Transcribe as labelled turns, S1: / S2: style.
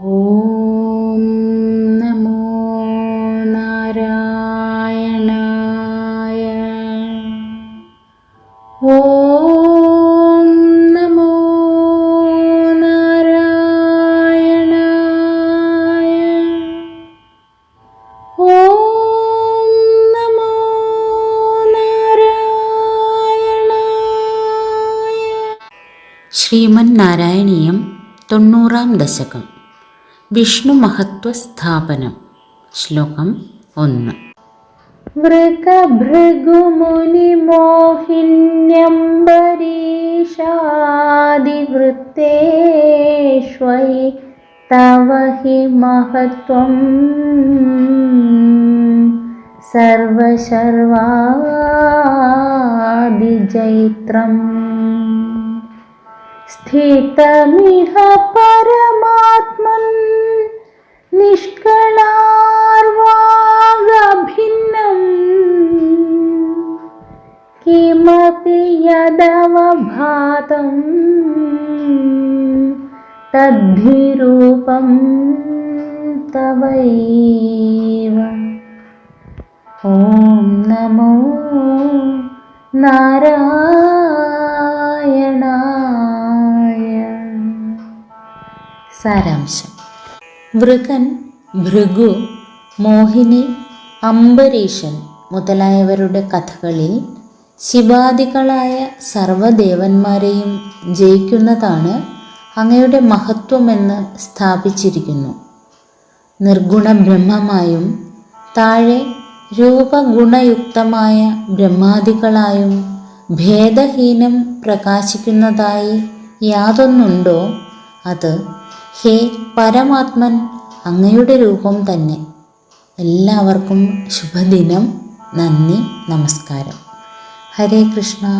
S1: ഓം നമോ നാരായണായ. ഓം നമോ നാരായണായ. ഓം നമോ നാരായണായ. ശ്രീമൻ നാരായണീയം തൊണ്ണൂറാം ദശകം. വിഷ്ണു മഹത്വ സ്ഥാപനം ശ്ലോകം ഒന്ന് വൃകഭൃഗുമുനിമോഹിന്യംബരീഷാദിവൃത്തേഷ്വയി തവ ഹി മഹത്വം സർവശർവാദിജൈത്രം स्थितमिह परमात्मन् यदवभातं तद्धिरूपं तवैव ॐ नमो നാരായണായ സാരാംശം വൃകൻ ഭൃഗു മോഹിനി അംബരീഷൻ മുതലായവരുടെ കഥകളിൽ ശിവാദികളായ സർവദേവന്മാരെയും ജയിക്കുന്നതാണ് അങ്ങയുടെ മഹത്വമെന്ന് സ്ഥാപിച്ചിരിക്കുന്നു. നിർഗുണ ബ്രഹ്മമായും താഴെ രൂപഗുണയുക്തമായ ബ്രഹ്മാദികളായും ഭേദഹീനം പ്രകാശിക്കുന്നതായി യാതൊന്നുണ്ടോ? അത് ഹേ പരമാത്മൻ അങ്ങയുടെ രൂപം തന്നെ. എല്ലാവർക്കും ശുഭദിനം. നന്ദി. നമസ്കാരം. हरे कृष्णा।